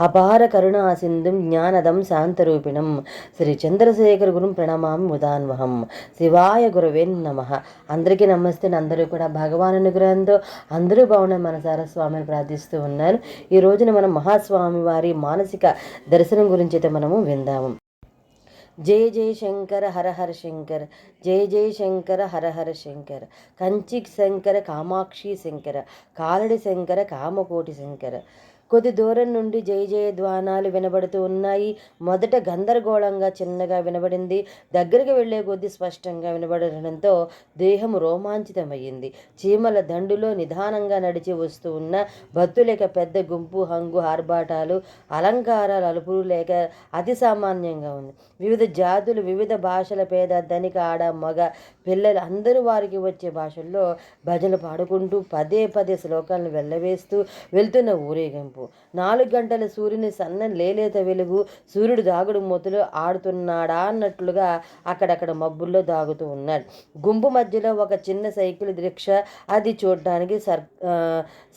అపార కరుణా సింధుం జ్ఞానదం శాంతరూపిణం. శ్రీ చంద్రశేఖర్ గురుం ప్రణమామి ముదాన్వహం. శివాయ గురువే నమ. అందరికీ నమస్తే. అందరూ కూడా భగవాన్ అనుగ్రహంతో అందరూ బాగున్నారు మనసారా స్వామిని ప్రార్థిస్తూ ఉన్నారు. ఈ రోజున మనం మహాస్వామి వారి మానసిక దర్శనం గురించి అయితే మనము విందాము. జయ జయ శంకర హర హర శంకర. జయ జయ శంకర హర హర శంకర. కంచి శంకర కామాక్షి శంకర. కాలడి శంకర కామకోటి శంకర. కొద్ది దూరం నుండి జయ జయ ధ్వానాలు వినబడుతూ ఉన్నాయి. మొదట గందరగోళంగా చిన్నగా వినబడింది. దగ్గరికి వెళ్ళే కొద్ది స్పష్టంగా వినబడడంతో దేహం రోమాంచితమయ్యింది. చీమల దండులో నిదానంగా నడిచి వస్తూ ఉన్న భక్తులేక పెద్ద గుంపు హంగు ఆర్భాటాలు అలంకారాలు అలుపులు లేక అతి సామాన్యంగా ఉంది. వివిధ జాతులు వివిధ భాషల పేద ధనిక ఆడ మగ పిల్లలు అందరూ వారికి వచ్చే భాషల్లో భజనలు పాడుకుంటూ పదే పదే శ్లోకాలను వెళ్ళవేస్తూ వెళ్తున్న ఊరేగింపు. నాలుగు గంటల సూర్యుని సన్న లేలేత వెలుగు సూర్యుడు దాగుడు మొదలు ఆడుతున్నాడా అన్నట్లుగా అక్కడక్కడ మబ్బుల్లో దాగుతూ ఉన్నాడు. గుంపు మధ్యలో ఒక చిన్న సైకిల్ రిక్షా అది చూడడానికి సర్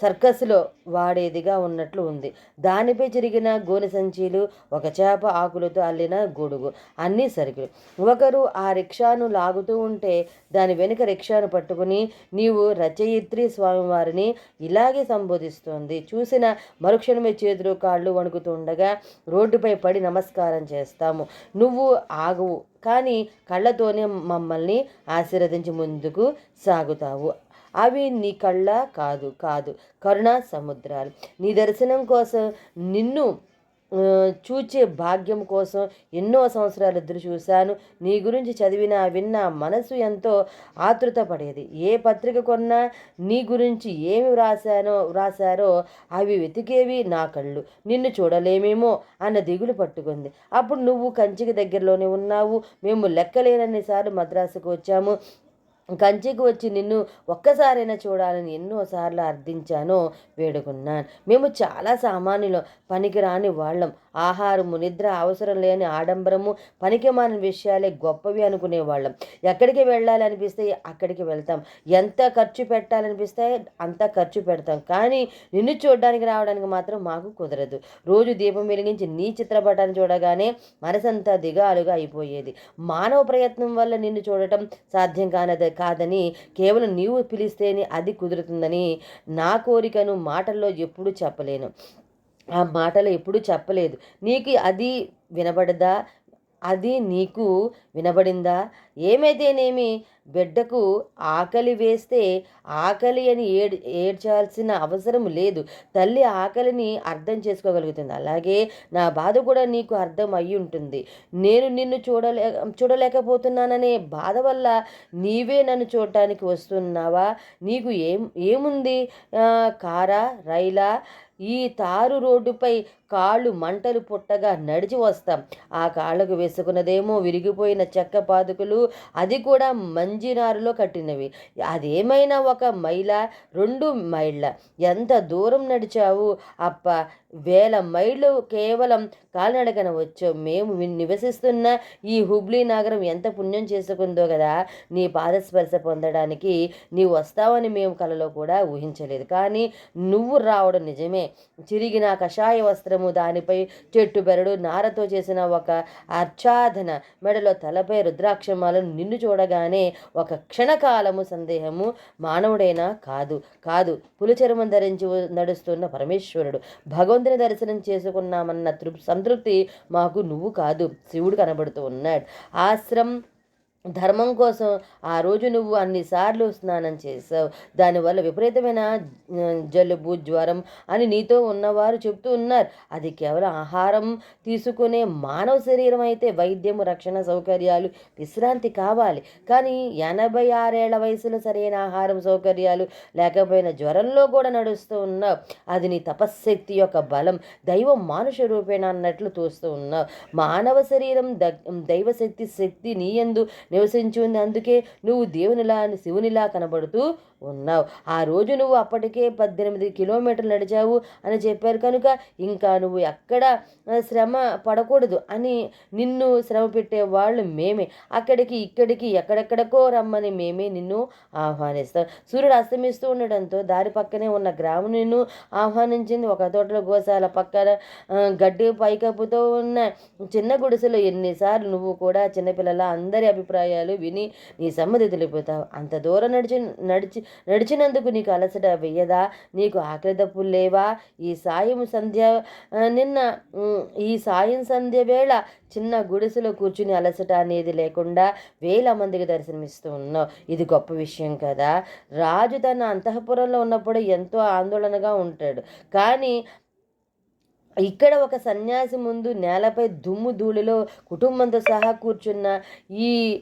సర్కస్లో వాడేదిగా ఉన్నట్లు ఉంది. దానిపై జరిగిన గోనె సంచీలు ఒక చేప ఆకులతో అల్లిన గొడుగు అన్నీ సరుకులు. ఒకరు ఆ రిక్షాను లాగుతూ ఉంటే దాని వెనుక రిక్షాను పట్టుకుని నీవు రచయిత్రి స్వామివారిని ఇలాగే సంబోధిస్తోంది. చూసిన మరుక్షణమే చేతులు కాళ్ళు వణుకుతుండగా రోడ్డుపై పడి నమస్కారం చేస్తాము. నువ్వు ఆగవు కానీ కళ్ళతోనే మమ్మల్ని ఆశీర్వదించి ముందుకు సాగుతావు. అవి నీ కళ్ళ కాదు కాదు. కరుణా సముద్రాలు. నీ దర్శనం కోసం నిన్ను చూచే భాగ్యం కోసం ఎన్నో సంవత్సరాలు ఎదురు చూశాను. నీ గురించి చదివినా విన్న మనసు ఎంతో ఆతృత పడేది ఏ పత్రిక కొన్నా నీ గురించి ఏమి వ్రాసానో వ్రాసారో అవి వెతికేవి నా కళ్ళు. నిన్ను చూడలేమేమో అన్న దిగులు పట్టుకుంది. అప్పుడు నువ్వు కంచికి దగ్గరలోనే ఉన్నావు. మేము లెక్కలేనన్నిసార్లు మద్రాసుకు వచ్చాము. కంచికి వచ్చి నిన్ను ఒక్కసారైనా చూడాలని ఎన్నోసార్లు అర్థించానో వేడుకున్నాను. మేము చాలా సామాన్యులు పనికిరాని వాళ్ళం. ఆహారము నిద్ర అవసరం లేని ఆడంబరము పనికిమాలిన విషయాలే గొప్పవి అనుకునేవాళ్ళం. ఎక్కడికి వెళ్ళాలి అనిపిస్తే అక్కడికి వెళ్తాం. ఎంత ఖర్చు పెట్టాలనిపిస్తే అంత ఖర్చు పెడతాం. కానీ నిన్ను చూడడానికి రావడానికి మాత్రం మాకు కుదరదు. రోజు దీపం వెలిగించి నీ చిత్రపటాన్ని చూడగానే మనసంతా దిగాలుగా అయిపోయేది. మానవ ప్రయత్నం వల్ల నిన్ను చూడటం సాధ్యం కానది కాదని కేవలం నీవు పిలిస్తేనే అది కుదురుతుందని నా కోరికను మాటల్లో ఎప్పుడూ చెప్పలేను. ఆ మాటలు ఎప్పుడూ చెప్పలేదు. నీకు అది వినబడదా? అది నీకు వినబడిందా? ఏమైతేనేమి? బిడ్డకు ఆకలి వేస్తే ఆకలి అని ఏడ్ ఏడ్చాల్సిన అవసరం లేదు. తల్లి ఆకలిని అర్థం చేసుకోగలుగుతుంది. అలాగే నా బాధ కూడా నీకు అర్థం అయి ఉంటుంది. నేను నిన్ను చూడలే చూడలేకపోతున్నాననే బాధ వల్ల నీవే నన్ను చూడటానికి వస్తున్నావా? నీకు ఏం ఏముంది? కారా? రైలా? ఈ తారు రోడ్డుపై కాళ్ళు మంటలు పుట్టగా నడిచి వస్తాం. ఆ కాళ్ళకు వేసుకున్నదేమో విరిగిపోయిన చెక్క పాదుకులు అది కూడా మంజినారులో కట్టినవి. అదేమైనా ఒక మైల రెండు మైళ్ళ. ఎంత దూరం నడిచావు అప్ప? వేల మైళ్ళు కేవలం కాలినడకన వచ్చావు మేము నివసిస్తున్న ఈ హుబ్లీ నగరం ఎంత పుణ్యం చేసుకుందో కదా. నీ పాదస్పర్శ పొందడానికి నీవు వస్తావని మేము కలలో కూడా ఊహించలేదు. కానీ నువ్వు రావడం నిజమే. చిరిగిన కషాయ వస్త్రము దానిపై చెట్టు బెరడు నారతో చేసిన ఒక అర్చాధన మెడలో తలపై రుద్రాక్షమాలను నిన్ను చూడగానే ఒక క్షణకాలము సందేహము మానవుడైనా కాదు కాదు. పులిచర్మం ధరించి నడుస్తున్న పరమేశ్వరుడు. భగవంతుని దర్శనం చేసుకున్నామన్న తృప్ సంతృప్తి మాకు నువ్వు కాదు. శివుడు కనబడుతూ ఉన్నాడు. ఆశ్రం ధర్మం కోసం ఆ రోజు నువ్వు అన్నిసార్లు స్నానం చేసావు దానివల్ల విపరీతమైన జలుబు జ్వరం అని నీతో ఉన్నవారు చెప్తూ ఉన్నారు. అది కేవలం ఆహారం తీసుకునే మానవ శరీరం అయితే వైద్యం రక్షణ సౌకర్యాలు విశ్రాంతి కావాలి. కానీ ఎనభై ఆరేళ్ళ వయసులో సరైన ఆహారం సౌకర్యాలు లేకపోయినా జ్వరంలో కూడా నడుస్తూ ఉన్నావు. అది నీ తపశ్శక్తి యొక్క బలం. దైవం మానుష రూపేణ అన్నట్లు తోస్తూ ఉన్నావు. మానవ శరీరం ద దైవశక్తి శక్తి నీయందు నివసించి ఉంది. అందుకే నువ్వు దేవునిలా శివునిలా కనబడుతూ ఉన్నావు. ఆ రోజు నువ్వు అప్పటికే పద్దెనిమిది కిలోమీటర్లు నడిచావు అని చెప్పారు కనుక ఇంకా నువ్వు ఎక్కడ శ్రమ పడకూడదు అని నిన్ను శ్రమ పెట్టే వాళ్ళు మేమే. అక్కడికి ఇక్కడికి ఎక్కడెక్కడికో రమ్మని మేమే నిన్ను ఆహ్వానిస్తాం. సూర్యుడు అస్తమిస్తూ ఉండడంతో దారి పక్కనే ఉన్న గ్రామం నిన్ను ఆహ్వానించింది. ఒక తోటలో గోశాల పక్కన గడ్డి పైకప్పుతో ఉన్న చిన్న గుడిసెలో ఎన్నిసార్లు నువ్వు కూడా చిన్నపిల్లల అందరి అభిప్రాయాలు విని నీ సమ్మతి తెలిపోతావు అంత దూరం నడిచి నడిచి నడిచినందుకు నీకు అలసట వెయ్యదా నీకు ఆకలి దప్పులు లేవా? ఈ సాయం సంధ్య నిన్న ఈ సాయం సంధ్య వేళ చిన్న గుడిసెలో కూర్చుని అలసట అనేది లేకుండా వేల మందికి దర్శనమిస్తూ ఉన్నావు. ఇది గొప్ప విషయం కదా. రాజు తన అంతఃపురంలో ఉన్నప్పుడు ఎంతో ఆందోళనగా ఉంటాడు. కానీ ఇక్కడ ఒక సన్యాసి ముందు నేలపై దుమ్ము ధూళిలో కుటుంబంతో సహా కూర్చున్న ఈ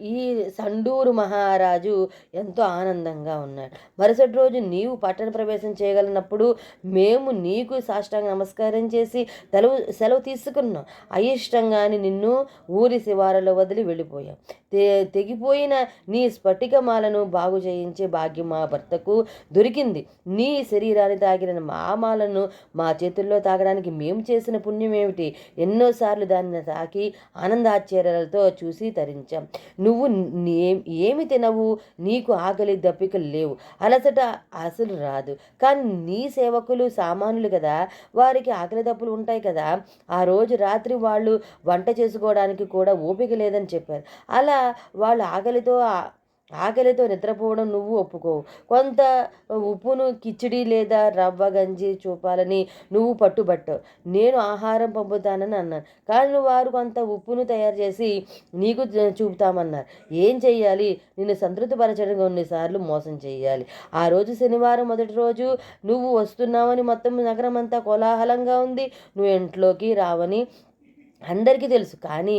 ఈ సండూరు మహారాజు ఎంతో ఆనందంగా ఉన్నాడు. మరుసటి రోజు నీవు పట్టణ ప్రవేశం చేయగలిగినప్పుడు మేము నీకు సాష్టాంగ నమస్కారం చేసి సెలవు సెలవు తీసుకున్నాం. అయిష్టంగాని నిన్ను ఊరి శివారులో వదిలి వెళ్ళిపోయాం. తె తెగిపోయిన నీ స్ఫటికమాలను బాగు చేయించే భాగ్యం మా భర్తకు దొరికింది. నీ శరీరాన్ని తాగిన మా మాలను మా చేతుల్లో తాగడానికి మేము చేసిన పుణ్యం ఏమిటి ఎన్నోసార్లు దాన్ని తాకి ఆనందాశ్చర్యాలతో చూసి తరించాం. నువ్వు ఏమి తినవు? నీకు ఆకలి దప్పికలు లేవు. అలసట అసలు రాదు. కానీ నీ సేవకులు సామానులు కదా? వారికి ఆకలి దప్పులు ఉంటాయి కదా? ఆ రోజు రాత్రి వాళ్ళు వంట చేసుకోవడానికి కూడా ఓపిక లేదని చెప్పారు. అలా వాళ్ళు ఆకలితో ఆకలితో నిద్రపోవడం నువ్వు ఒప్పుకోవు కొంత ఉప్పును కిచిడి లేదా రవ్వ గంజి చూపాలని నువ్వు పట్టుబట్టు. నేను ఆహారం పంపుతానని అన్నాను. కానీ వారు కొంత ఉప్పును తయారు చేసి నీకు చూపుతామన్నారు. ఏం చెయ్యాలి? నిన్ను సంతృప్తిపరచడం కొన్నిసార్లు మోసం చేయాలి ఆ రోజు శనివారం మొదటి రోజు నువ్వు వస్తున్నావని మొత్తం నగరం అంతా కోలాహలంగా ఉంది. నువ్వు ఇంట్లోకి రావని అందరికీ తెలుసు. కానీ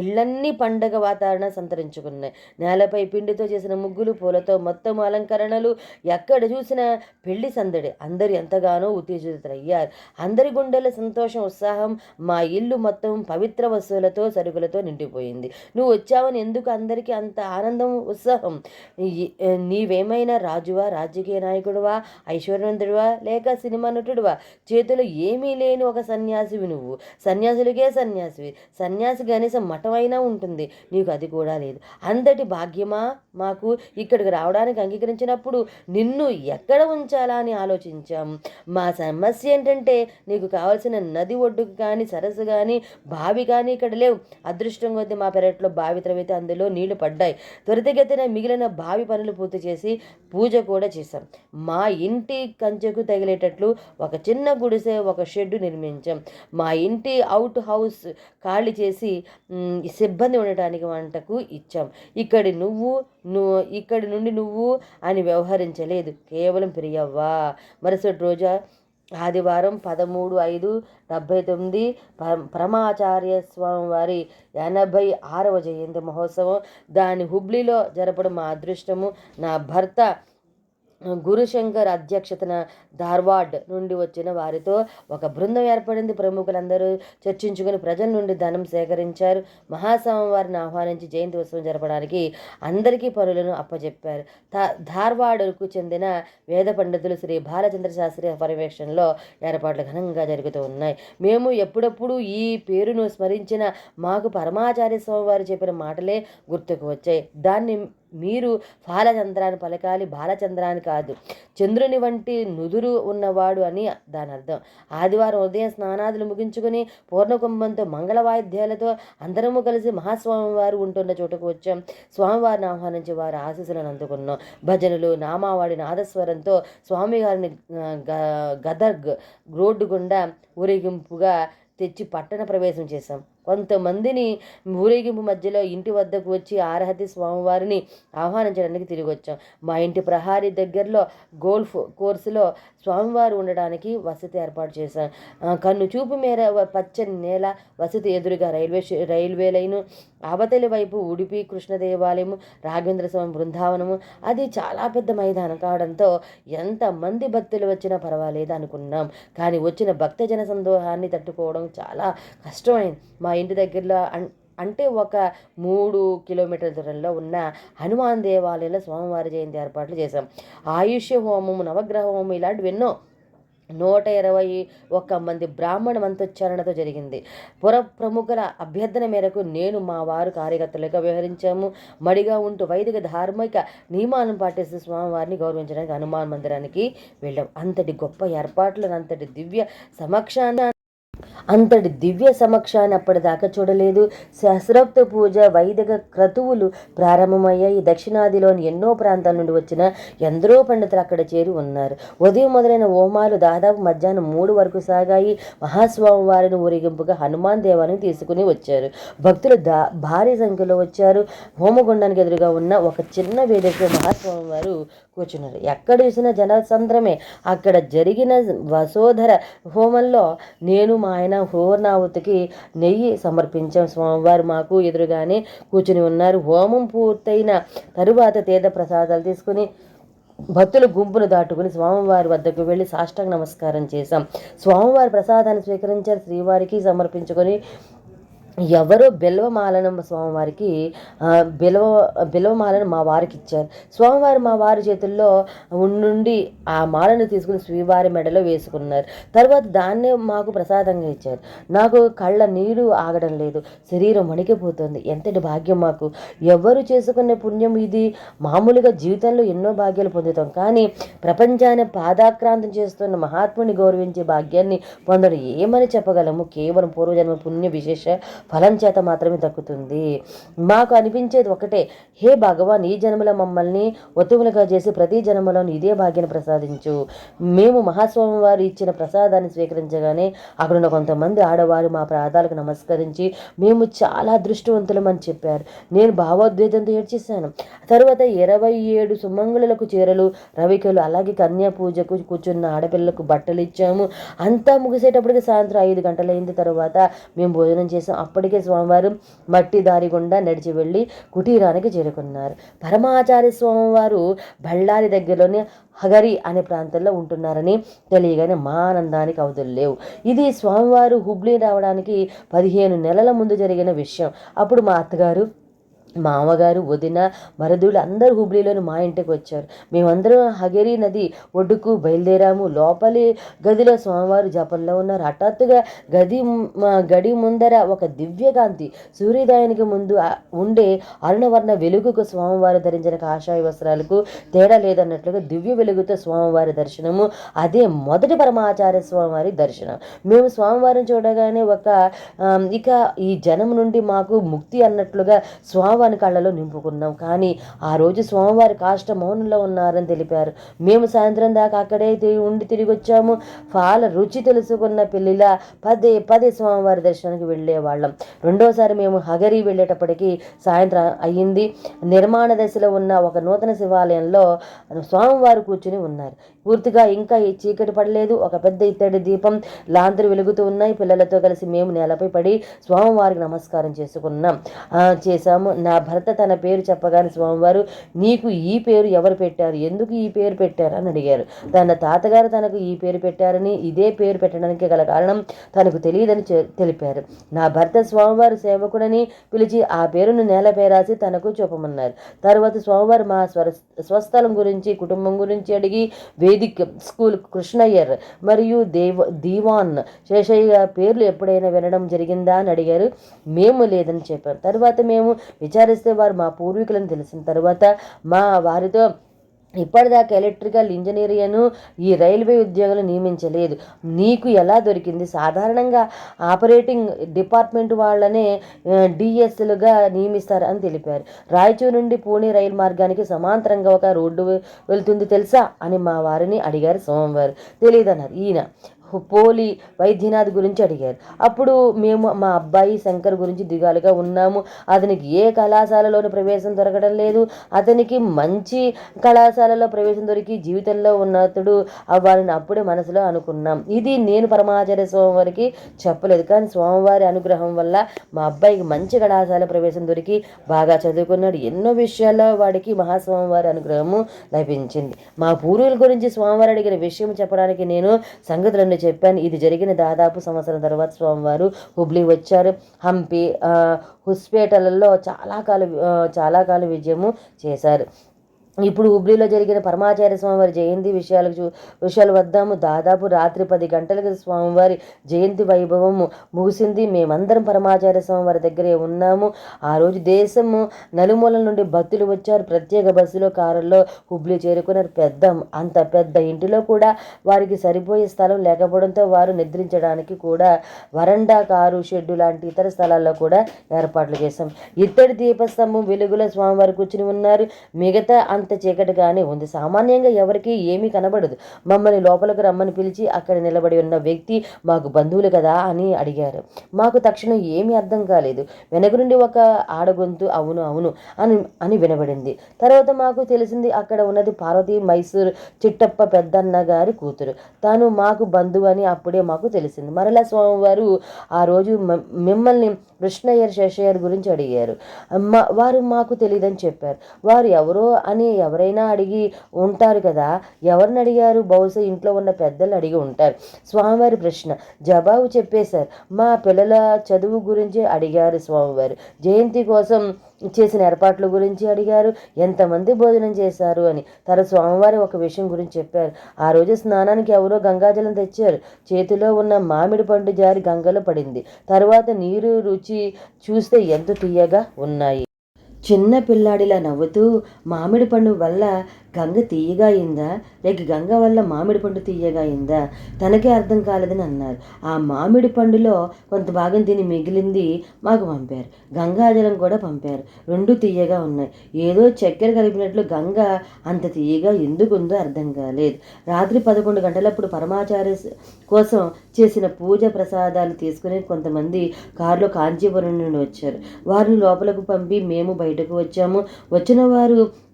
ఇళ్ళన్నీ పండగ వాతావరణం సంతరించుకున్నాయి. నేలపై పిండితో చేసిన ముగ్గులు పూలతో మొత్తం అలంకరణలు ఎక్కడ చూసినా పెళ్ళి సందడి. అందరు ఎంతగానో ఉత్తేజితులయ్యారు. అందరి గుండెల సంతోషం ఉత్సాహం మా ఇల్లు మొత్తం పవిత్ర వస్తువులతో సరుకులతో నిండిపోయింది. నువ్వు వచ్చావని ఎందుకు అందరికీ అంత ఆనందం ఉత్సాహం? నీవేమైనా రాజువా రాజకీయ నాయకుడువా ఐశ్వర్యవంతుడువా లేక సినిమా నటుడువా? చేతిలో ఏమీ లేని ఒక సన్యాసివి నువ్వు. సన్యాసులకే సన్యాసివి. సన్యాసి కనీసం మఠమైనా ఉంటుంది. నీకు అది కూడా లేదు. అంతటి భాగ్యమా మాకు? ఇక్కడికి రావడానికి అంగీకరించినప్పుడు నిన్ను ఎక్కడ ఉంచాలా అని ఆలోచించాం. మా సమస్య ఏంటంటే నీకు కావలసిన నది ఒడ్డుకు కానీ సరస్సు కానీ బావి కానీ ఇక్కడ లేవు. అదృష్టం కొద్దీ మా పెరట్లో బావి త్రవ్వితే అందులో నీళ్ళు పడ్డాయి. త్వరితగతిన మిగిలిన బావి పనులు పూర్తి చేసి పూజ కూడా చేశాం. మా ఇంటి కంచెకు తగిలేటట్లు ఒక చిన్న గుడిసె ఒక షెడ్ నిర్మించాం. మా ఇంటి అవుట్ హౌస్ ఖాళీ చేసి సిబ్బంది ఉండటానికి వంటకు ఇచ్చాం. ఇక్కడి నువ్వు నువ్వు ఇక్కడి నుండి నువ్వు అని వ్యవహరించలేదు. కేవలం ప్రియవ్వా. మరుసటి రోజా ఆదివారం పదమూడు ఐదు డెబ్భై తొమ్మిది పరమాచార్య స్వామి వారి ఎనభై ఆరవ జయంతి మహోత్సవం. దాని హుబ్లీలో జరపడం మా అదృష్టము. నా భర్త గురుశంకర్ అధ్యక్షతన ధార్వాడ్ నుండి వచ్చిన వారితో ఒక బృందం ఏర్పడింది. ప్రముఖులందరూ చర్చించుకుని ప్రజల నుండి ధనం సేకరించారు. మహాస్వామివారిని ఆహ్వానించి జయంతి ఉత్సవం జరపడానికి అందరికీ పనులను అప్పచెప్పారు ధార్వాడ్కు చెందిన వేద పండితులు శ్రీ బాలచంద్ర శాస్త్రి పర్యవేక్షణలో ఏర్పాట్లు ఘనంగా జరుగుతూ ఉన్నాయి. మేము ఎప్పుడప్పుడు ఈ పేరును స్మరించిన మాకు పరమాచార్య స్వామివారు చెప్పిన మాటలే గుర్తుకు వచ్చాయి. దాన్ని మీరు బాలచంద్రాన్ని పలకాలి బాలచంద్రాన్ని కాదు. చంద్రుని వంటి నుదురు ఉన్నవాడు అని దాని అర్థం. ఆదివారం ఉదయం స్నానాదులు ముగించుకుని పూర్ణకుంభంతో మంగళ వాయిద్యాలతో అందరము కలిసి మహాస్వామి వారు ఉంటున్న చోటుకు వచ్చాం. స్వామివారిని ఆహ్వానించి వారి ఆశీస్సులను అందుకున్నాం. భజనలు నామావాడి నాదస్వరంతో స్వామివారిని గదర్గ్ రోడ్డు గుండా ఊరేగింపుగా తెచ్చి పట్టణ ప్రవేశం చేశాం. కొంతమందిని ఊరేగింపు మధ్యలో ఇంటి వద్దకు వచ్చి ఆరహతి స్వామివారిని ఆహ్వానించడానికి తిరిగి వచ్చాం మా ఇంటి ప్రహారీ దగ్గరలో గోల్ఫ్ కోర్సులో స్వామివారు ఉండడానికి వసతి ఏర్పాటు చేశాం. కన్ను చూపు మేర పచ్చని నేల వసతి ఎదురుగా రైల్వే రైల్వే లైను అవతలి వైపు ఉడిపి కృష్ణ దేవాలయము రాఘవేంద్ర స్వామి బృందావనము. అది చాలా పెద్ద మైదానం కావడంతో ఎంతమంది భక్తులు వచ్చినా పర్వాలేదు అనుకున్నాం. కానీ వచ్చిన భక్తజన సందోహాన్ని తట్టుకోవడం చాలా కష్టమైంది. మా ఇంటి దగ్గరలో అంటే ఒక మూడు కిలోమీటర్ల దూరంలో ఉన్న హనుమాన్ దేవాలయంలో స్వామివారి జయంతి ఏర్పాట్లు చేశాం. ఆయుష్య హోమము నవగ్రహ హోమం ఇలాంటివి ఎన్నో నూట ఇరవై ఒక్క మంది బ్రాహ్మణ మంత్రోచ్చారణతో జరిగింది. పుర ప్రముఖుల అభ్యర్థన మేరకు నేను మా వారు కార్యకర్తలుగా వ్యవహరించాము. మడిగా ఉంటూ వైదిక ధార్మిక నియమాలను పాటిస్తూ స్వామివారిని గౌరవించడానికి హనుమాన్ మందిరానికి వెళ్ళాం. అంతటి గొప్ప ఏర్పాట్లను అంతటి దివ్య సమక్షాన్ని అంతటి దివ్య సమక్షాన్ని అప్పటిదాకా చూడలేదు. శాస్త్రోక్త పూజ వైదిక క్రతువులు ప్రారంభమయ్యాయి. దక్షిణాదిలోని ఎన్నో ప్రాంతాల నుండి వచ్చిన ఎందరో పండితులు అక్కడ చేరి ఉన్నారు. ఉదయం మొదలైన హోమాలు దాదాపు మధ్యాహ్నం మూడు వరకు సాగాయి. మహాస్వామి వారిని ఊరేగింపుగా హనుమాన్ దేవాలయం తీసుకుని వచ్చారు. భక్తులు దా భారీ సంఖ్యలో వచ్చారు. హోమగుండానికి ఎదురుగా ఉన్న ఒక చిన్న వేదిక మహాస్వామి వారు కూర్చున్నారు. ఎక్కడ చూసిన జనసంద్రమే. అక్కడ జరిగిన వసోధర హోమంలో నేను మా ఆయన హోర్నావతికి నెయ్యి సమర్పించాం. స్వామివారు మాకు ఎదురుగానే కూర్చుని ఉన్నారు. హోమం పూర్తయిన తరువాత తీర్థ ప్రసాదాలు తీసుకుని భక్తుల గుంపును దాటుకుని స్వామివారి వద్దకు వెళ్ళి సాష్టాంగ నమస్కారం చేశాం. స్వామివారి ప్రసాదాన్ని స్వీకరించారు. శ్రీవారికి సమర్పించుకొని ఎవరో బిల్వమాలను స్వామివారికి బిలవ బిల్వ బిల్వమాలను మా వారికి ఇచ్చారు. స్వామివారు మా వారి చేతుల్లో ఉండి ఆ మాలను తీసుకుని శ్రీవారి మెడలో వేసుకున్నారు. తర్వాత దాన్నే మాకు ప్రసాదంగా ఇచ్చారు. నాకు కళ్ళ నీరు ఆగడం లేదు. శరీరం వణికిపోతుంది. ఎంతటి భాగ్యం మాకు. ఎవరు చేసుకునే పుణ్యం ఇది. మామూలుగా జీవితంలో ఎన్నో భాగ్యాలు పొందుతాం. కానీ ప్రపంచాన్ని పాదాక్రాంతం చేస్తున్న మహాత్ముని గౌరవించే భాగ్యాన్ని పొందడం ఏమని చెప్పగలము? కేవలం పూర్వజన్మ పుణ్య విశేష ఫలం చేత మాత్రమే దక్కుతుంది. మాకు అనిపించేది ఒకటే హే భగవాన్ ఈ జన్మలో మమ్మల్ని ఒత్తుములుగా చేసి ప్రతి జన్మలోని ఇదే భాగ్యాన్ని ప్రసాదించు. మేము మహాస్వామి వారు ఇచ్చిన ప్రసాదాన్ని స్వీకరించగానే అక్కడున్న కొంతమంది ఆడవారు మా ప్రాంతాలకు నమస్కరించి మేము చాలా అదృష్టవంతులమని చెప్పారు. నేను భావోద్వేగంతో ఏడ్చేశాను. తర్వాత ఇరవై ఏడు సుమంగులకు చీరలు రవికలు అలాగే కన్యా పూజకు కూర్చున్న ఆడపిల్లలకు బట్టలు ఇచ్చాము అంతా ముగిసేటప్పటికి సాయంత్రం ఐదు గంటలైంది. తర్వాత మేము భోజనం చేసాం. అప్పటికే స్వామివారు మట్టి దారి గుండా నడిచి వెళ్ళి కుటీరానికి చేరుకున్నారు. పరమాచార్య స్వామివారు బళ్ళారి దగ్గరలోనే హగరి అనే ప్రాంతంలో ఉంటున్నారని తెలియగానే మా ఆనందానికి అవధులు లేవు. ఇది స్వామివారు హుబ్లీ రావడానికి పదిహేను నెలల ముందు జరిగిన విషయం. అప్పుడు మా అత్తగారు మామగారు వదిన మరదులు అందరూ హుబ్లీలోని మా ఇంటికి వచ్చారు. మేమందరం హగేరి నది ఒడ్డుకు బయలుదేరాము. లోపలి గదిలో స్వామివారు జపంలో ఉన్నారు. హఠాత్తుగా గది గడి ముందర ఒక దివ్యకాంతి సూర్యోదయానికి ముందు ఉండే అరుణవర్ణ వెలుగుకు స్వామివారు ధరించిన కాషాయ వస్త్రాలకు తేడా లేదన్నట్లుగా దివ్య వెలుగుతో స్వామివారి దర్శనము అదే మొదటి పరమాచార్య స్వామివారి దర్శనం. మేము స్వామివారిని చూడగానే ఒక ఇక ఈ జనం నుండి మాకు ముక్తి అన్నట్లుగా స్వామి స్వామివారి కళ్ళలో నింపుకున్నాం కానీ ఆ రోజు స్వామివారి కాష్ట మౌనంలో ఉన్నారని తెలిపారు. మేము సాయంత్రం దాకా అక్కడే ఉండి తిరిగి వచ్చాము. పాల రుచి తెలుసుకున్న పెళ్ళిలా పదే పదే స్వామివారి దర్శనానికి వెళ్ళేవాళ్ళం. రెండోసారి మేము హగరి వెళ్ళేటప్పటికి సాయంత్రం అయ్యింది. నిర్మాణ దశలో ఉన్న ఒక నూతన శివాలయంలో స్వామివారు కూర్చుని ఉన్నారు. పూర్తిగా ఇంకా చీకటి పడలేదు. ఒక పెద్ద ఇత్తడి దీపం లాంతరు వెలుగుతూ ఉన్నాయి. పిల్లలతో కలిసి మేము నేలపై పడి స్వామివారికి నమస్కారం చేసుకున్నాం. చేశాము. నా భర్త తన పేరు చెప్పగానే స్వామివారు నీకు ఈ పేరు ఎవరు పెట్టారు? ఎందుకు ఈ పేరు పెట్టారు? అని అడిగారు. తన తాతగారు తనకు ఈ పేరు పెట్టారని ఇదే పేరు పెట్టడానికి గల కారణం తనకు తెలియదని తెలిపారు. నా భర్త స్వామివారు సేవకుడని పిలిచి ఆ పేరును నేలపై రాసి తనకు చూపమన్నారు. తర్వాత స్వామివారు మా స్వర స్వస్థలం గురించి కుటుంబం గురించి అడిగి వేదిక్ స్కూల్ కృష్ణయ్యర్ మరియు దేవ దీవాన్ శేషయ్య పేర్లు ఎప్పుడైనా వినడం జరిగిందా అని అడిగారు. మేము లేదని చెప్పాం తర్వాత మేము విచారిస్తే వారు మా పూర్వీకులను తెలిసిన తర్వాత మా వారితో ఇప్పటిదాకా ఎలక్ట్రికల్ ఇంజనీరియను ఈ రైల్వే ఉద్యోగులు నియమించలేదు. నీకు ఎలా దొరికింది? సాధారణంగా ఆపరేటింగ్ డిపార్ట్మెంట్ వాళ్ళనే డిఎస్లుగా నియమిస్తారు అని తెలిపారు. రాయచూరు నుండి పూణే రైలు మార్గానికి సమాంతరంగా ఒక రోడ్డు వెళ్తుంది తెలుసా? అని మా వారిని అడిగారు సోమవారు. తెలియదన్నారు ఈయన పోలి వైద్యనాథ్ గురించి అడిగారు. అప్పుడు మేము మా అబ్బాయి శంకర్ గురించి దిగాలుగా ఉన్నాము. అతనికి ఏ కళాశాలలోనూ ప్రవేశం దొరకడం లేదు. అతనికి మంచి కళాశాలలో ప్రవేశం దొరికి జీవితంలో ఉన్నతుడు అవ్వాలని అప్పుడే మనసులో అనుకున్నాం. ఇది నేను పరమాచార్య స్వామివారికి చెప్పలేదు. కానీ స్వామివారి అనుగ్రహం వల్ల మా అబ్బాయికి మంచి కళాశాల ప్రవేశం దొరికి బాగా చదువుకున్నాడు. ఎన్నో విషయాల్లో వాడికి మహాస్వామివారి అనుగ్రహము లభించింది. మా పూర్వీకుల గురించి స్వామివారు అడిగిన విషయం చెప్పడానికి నేను సంగతులను చెప్పాను. ఇది జరిగిన దాదాపు సంవత్సరం తర్వాత స్వామివారు హుబ్లీ వచ్చారు. హంపి హుస్పేటలలో చాలా కాలం చాలా కాలం విజయము చేశారు. ఇప్పుడు హుబ్లీలో జరిగిన పరమాచార్య స్వామివారి జయంతి విషయాలకు చూ విషయాలు వద్దాము. దాదాపు రాత్రి పది గంటలకు స్వామివారి జయంతి వైభవము ముగిసింది. మేమందరం పరమాచార్య స్వామివారి దగ్గరే ఉన్నాము. ఆ రోజు దేశము నలుమూలల నుండి భక్తులు వచ్చారు. ప్రత్యేక బస్సులో కారుల్లో హుబ్లీ చేరుకున్నారు. పెద్ద అంత పెద్ద ఇంటిలో కూడా వారికి సరిపోయే స్థలం లేకపోవడంతో వారు నిద్రించడానికి కూడా వరండా కారు షెడ్డు లాంటి ఇతర స్థలాల్లో కూడా ఏర్పాట్లు చేశాం. ఇత్తడి దీపస్తంభం వెలుగులో స్వామివారు కూర్చుని ఉన్నారు. మిగతా అంత చీకటిగానే ఉంది. సామాన్యంగా ఎవరికీ ఏమీ కనబడదు. మమ్మల్ని లోపలికి రమ్మని పిలిచి అక్కడ నిలబడి ఉన్న వ్యక్తి మాకు బంధువులు కదా అని అడిగారు. మాకు తక్షణం ఏమీ అర్థం కాలేదు. వెనక నుండి ఒక ఆడగొంతు అవును అవును అని అని వినబడింది. తర్వాత మాకు తెలిసింది అక్కడ ఉన్నది పార్వతి మైసూర్ చిట్టప్ప పెద్దన్న గారి కూతురు. తాను మాకు బంధువు అని అప్పుడే మాకు తెలిసింది. మరలా స్వామివారు ఆ రోజు మిమ్మల్ని కృష్ణయ్యర్ శేషయ్యర్ గురించి అడిగారు. మా వారు మాకు తెలియదని చెప్పారు. వారు ఎవరో అని ఎవరైనా అడిగి ఉంటారు కదా ఎవరిని అడిగారు? బహుశా ఇంట్లో ఉన్న పెద్దలు అడిగి ఉంటారు. స్వామివారి ప్రశ్న. జవాబు చెప్పేశారు మా పిల్లల చదువు గురించి అడిగారు స్వామివారు. జయంతి కోసం చేసిన ఏర్పాట్ల గురించి అడిగారు. ఎంతమంది భోజనం చేశారు అని. తన స్వామివారి ఒక విషయం గురించి చెప్పారు. ఆ రోజు స్నానానికి ఎవరో గంగాజలం తెచ్చారు. చేతిలో ఉన్న మామిడి పండు జారి గంగలో పడింది. తర్వాత నీరు రుచి చూస్తే ఎంత తీయగా ఉన్నాయి. చిన్న పిల్లాడిలా నవ్వుతూ మామిడి పండు వల్ల గంగ తీయగా అయిందా? లేక గంగ వల్ల మామిడి పండు తీయగా అయిందా? తనకే అర్థం కాలేదని అన్నారు. ఆ మామిడి పండులో కొంత భాగం తిని మిగిలింది మాకు పంపారు. గంగాజలం కూడా పంపారు. రెండు తీయగా ఉన్నాయి. ఏదో చక్కెర కలిపినట్లు గంగ అంత తీయగా ఎందుకు ఉందో అర్థం కాలేదు. రాత్రి పదకొండు గంటలప్పుడు పరమాచార్య కోసం చేసిన పూజ ప్రసాదాలు తీసుకుని కొంతమంది కారులో కాంచీపురం నుండి వచ్చారు. వారిని లోపలకు పంపి మేము బయటకు వచ్చాము. వచ్చిన వారు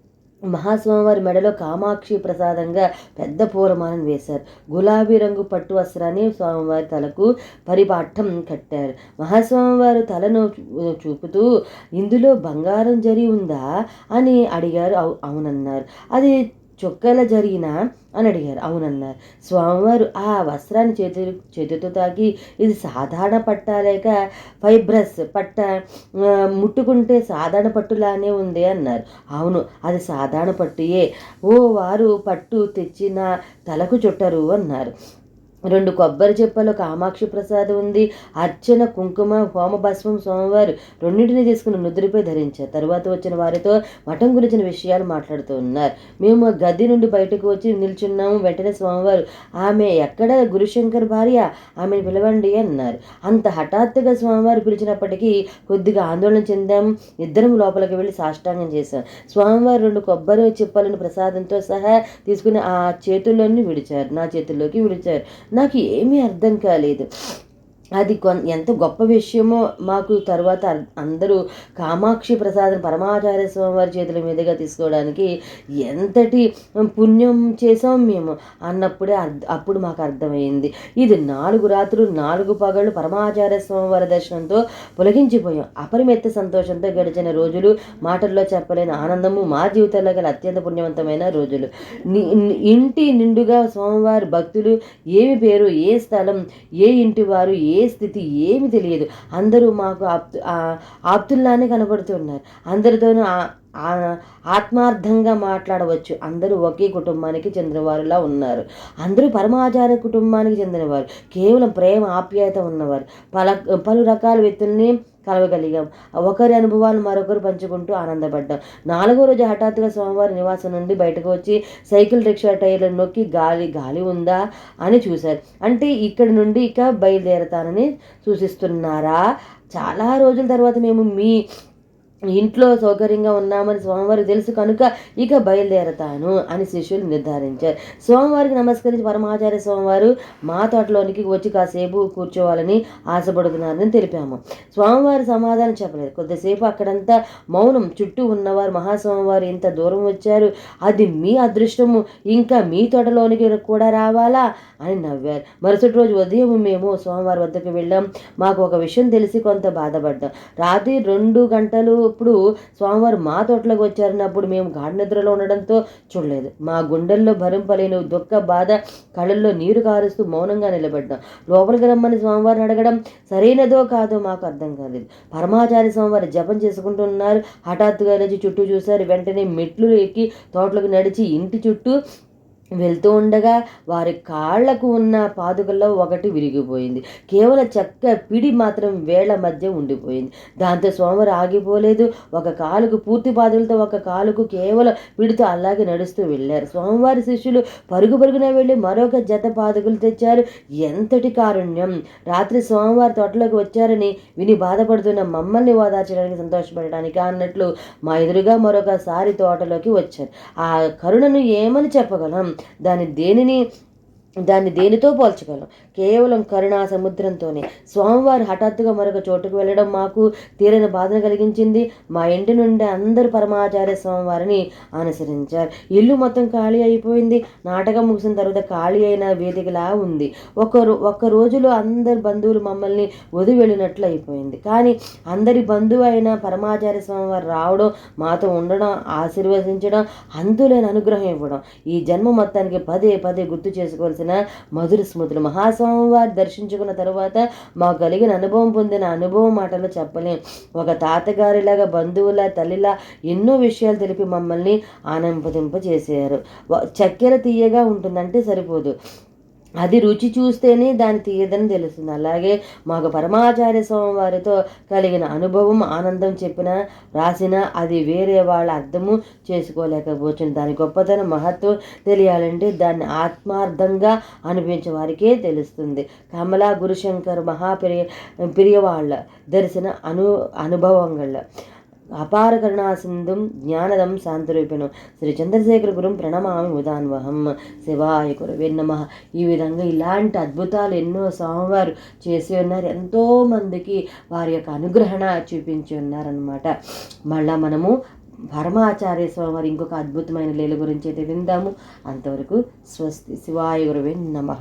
మహాస్వామివారి మెడలో కామాక్షి ప్రసాదంగా పెద్ద పూలమాలను వేశారు. గులాబీ రంగు పట్టు వస్త్రాన్ని స్వామివారి తలకు పరిపాఠం కట్టారు. మహాస్వామివారు తలను చూపుతూ ఇందులో బంగారం జరి ఉందా? అని అడిగారు. అవు అవునన్నారు. అది చొక్కాల జరిగిన? అని అడిగారు. అవునన్నారు. స్వామివారు ఆ వస్త్రాన్ని చేతి చేతితో తాకి ఇది సాధారణ పట్ట లేక ఫైబ్రస్ పట్ట ముట్టుకుంటే సాధారణ పట్టులానే ఉంది అన్నారు. అవును అది సాధారణ పట్టుయే. ఓ వారు పట్టు తెచ్చిన తలకు చుట్టరు అన్నారు. రెండు కొబ్బరి చెప్పలు కామాక్షి ప్రసాదం ఉంది. అర్చన కుంకుమ హోమ భస్మం రెండింటిని తీసుకుని నుదురిపై ధరించారు. తరువాత వచ్చిన వారితో మఠం గురించిన విషయాలు మాట్లాడుతూ ఉన్నారు మేము గది నుండి బయటకు వచ్చి నిల్చున్నాము. వెంటనే స్వామివారు ఆమె ఎక్కడ? గురుశంకర్ భార్య? ఆమెను పిలవండి అన్నారు. అంత హఠాత్తుగా స్వామివారు పిలిచినప్పటికీ కొద్దిగా ఆందోళన చెందాము. ఇద్దరం లోపలికి వెళ్ళి సాష్టాంగం చేశాం. స్వామివారు రెండు కొబ్బరి చిప్పలను ప్రసాదంతో సహా తీసుకుని ఆ చేతుల్లోని విడిచారు. నా చేతుల్లోకి విడిచారు. నాకు ఏమీ అర్థం కాలేదు. అది కొన్ ఎంత గొప్ప విషయమో మాకు తర్వాత అర్- అందరూ కామాక్షి ప్రసాదం పరమాచార్య స్వామివారి చేతుల మీదుగా తీసుకోవడానికి ఎంతటి పుణ్యం చేసాం మేము అన్నప్పుడే అప్పుడు మాకు అర్థమైంది. ఇది నాలుగు రాత్రులు నాలుగు పగళ్ళు పరమాచార్య స్వామివారి దర్శనంతో పొలగించిపోయాం అపరిమిత సంతోషంతో గడిచిన రోజులు మాటల్లో చెప్పలేని ఆనందము మా జీవితంలో గల అత్యంత పుణ్యవంతమైన రోజులు. ఇంటి నిండుగా స్వామివారి భక్తులు ఏమి పేరు ఏ స్థలం ఏ ఇంటి వారు ఏ ఏ స్థితి ఏమి తెలియదు. అందరూ మాకు ఆప్తు ఆప్తుల్లానే కనబడుతున్నారు. అందరితోనూ ఆత్మార్థంగా మాట్లాడవచ్చు. అందరూ ఒకే కుటుంబానికి చెందినవారులా ఉన్నారు. అందరూ పరమాచార్య కుటుంబానికి చెందినవారు. కేవలం ప్రేమ ఆప్యాయత ఉన్నవారు. పల పలు రకాల వ్యక్తుల్ని కలవగలిగాం. ఒకరి అనుభవాలు మరొకరు పంచుకుంటూ ఆనందపడ్డాం. నాలుగో రోజు హఠాత్తుగా స్వామివారి నివాసం నుండి బయటకు వచ్చి సైకిల్ రిక్షా టైర్లను నొక్కి గాలి గాలి ఉందా అని చూశారు. అంటే ఇక్కడి నుండి ఇక బయలుదేరతానని సూచిస్తున్నారా? చాలా రోజుల తర్వాత మేము మీ ఇంట్లో సౌకర్యంగా ఉన్నామని స్వామివారికి తెలుసు కనుక ఇక బయలుదేరతాను అని శిష్యులు నిర్ధారించారు. స్వామివారికి నమస్కరించి పరమాచార్య స్వామివారు మా తోటలోనికి వచ్చి కాసేపు కూర్చోవాలని ఆశపడుతున్నారని తెలిపాము. స్వామివారి సమాధానం చెప్పలేదు. కొద్దిసేపు అక్కడంతా మౌనం చుట్టూ ఉన్నవారు మహాస్వామివారు ఇంత దూరం వచ్చారు. అది మీ అదృష్టము. ఇంకా మీ తోటలోనికి కూడా రావాలా అని నవ్వారు. మరుసటి రోజు ఉదయం మేము స్వామివారి వద్దకు వెళ్ళాం. మాకు ఒక విషయం తెలిసి కొంత బాధపడ్డాం. రాత్రి రెండు గంటలు ఇప్పుడు స్వామివారు మా తోటలోకి వచ్చారన్నప్పుడు మేము గాఢ నిద్రలో ఉండడంతో చూడలేదు. మా గుండెల్లో భరింపలేని దుఃఖ బాధ కళ్ళల్లో నీరు కారుస్తూ మౌనంగా నిలబడ్డాం. లోపలికి రమ్మని స్వామివారిని అడగడం సరైనదో కాదో మాకు అర్థం కాలేదు. పరమాచార్య స్వామివారు జపం చేసుకుంటున్నారు హఠాత్తుగా లేచి చుట్టూ చూశారు. వెంటనే మెట్లు ఎక్కి తోటలోకి నడిచి ఇంటి చుట్టూ వెళ్తూ ఉండగా వారి కాళ్ళకు ఉన్న పాదుకల్లో ఒకటి విరిగిపోయింది. కేవలం చెక్క పిడి మాత్రం వేళ్ళ మధ్య ఉండిపోయింది. దాంతో సోమరు ఆగిపోలేదు. ఒక కాలుకు పూర్తి పాదులతో ఒక కాలుకు కేవలం పిడితో అలాగే నడుస్తూ వెళ్ళారు. స్వామివారి శిష్యులు పరుగు పరుగున వెళ్ళి మరొక జత పాదుకులు తెచ్చారు. ఎంతటి కారుణ్యం! రాత్రి స్వామివారి తోటలోకి వచ్చారని విని బాధపడుతున్న మమ్మల్ని ఓదార్చడానికి సంతోషపడడానికి అన్నట్లు మా ఎదురుగా మరొకసారి తోటలోకి వచ్చారు. ఆ కరుణను ఏమని చెప్పగలం? దాని దేనిని దాన్ని దేనితో పోల్చగలం? కేవలం కరుణా సముద్రంతోనే. స్వామివారు హఠాత్తుగా మరొక చోటుకు వెళ్ళడం మాకు తీరని బాధను కలిగించింది. మా ఇంటి నుండి అందరూ పరమాచార్య స్వామివారిని అనుసరించారు. ఇల్లు మొత్తం ఖాళీ అయిపోయింది. నాటకం ముగిసిన తర్వాత ఖాళీ అయిన వేదికలా ఉంది. ఒక ఒక్క రోజులో అందరు బంధువులు మమ్మల్ని వదిలి వెళ్ళినట్లు అయిపోయింది. కానీ అందరి బంధువు అయిన పరమాచార్య స్వామివారు రావడం మాతో ఉండడం ఆశీర్వదించడం అంతులేని అనుగ్రహం ఇవ్వడం ఈ జన్మ మొత్తానికి పదే పదే గుర్తు చేసుకోవాల్సిన మధుర స్మృతులు మహాస్వామి దర్శించుకున్న తర్వాత మాకు కలిగిన అనుభవం పొందిన అనుభవం మాటలు చెప్పలేం. ఒక తాతగారిలాగా బంధువుల తల్లిలా ఎన్నో విషయాలు తెలిపి మమ్మల్ని ఆనందింప చేశారు చక్కెర తీయగా ఉంటుందంటే సరిపోదు. అది రుచి చూస్తేనే దాని తీయదని తెలుస్తుంది. అలాగే మాకు పరమాచార్య స్వామి వారితో కలిగిన అనుభవం ఆనందం చెప్పిన రాసిన అది వేరే వాళ్ళ అర్థము చేసుకోలేకపోవచ్చు. దాని గొప్పతనం మహత్వం తెలియాలంటే దాన్ని ఆత్మార్థంగా అనిపించే వారికే తెలుస్తుంది. కమలా గురుశంకర్ మహాప్రియ ప్రియవాళ్ళ దర్శన అను అనుభవంగళ్ళ అపార కరుణాసింధుం జ్ఞానదం శాంతరూపిణం. శ్రీ చంద్రశేఖర గురుం ప్రణమామి ఉదాన్వహం. శివాయ గురువే నమ. ఈ విధంగా ఇలాంటి అద్భుతాలు ఎన్నో స్వామివారు చేసి ఉన్నారు. ఎంతోమందికి వారి యొక్క అనుగ్రహణ చూపించి ఉన్నారనమాట మళ్ళా మనము పరమాచార్య స్వామి వారి ఇంకొక అద్భుతమైన లీల గురించి అయితే విందాము. అంతవరకు స్వస్తి. శివాయ గురువే నమ.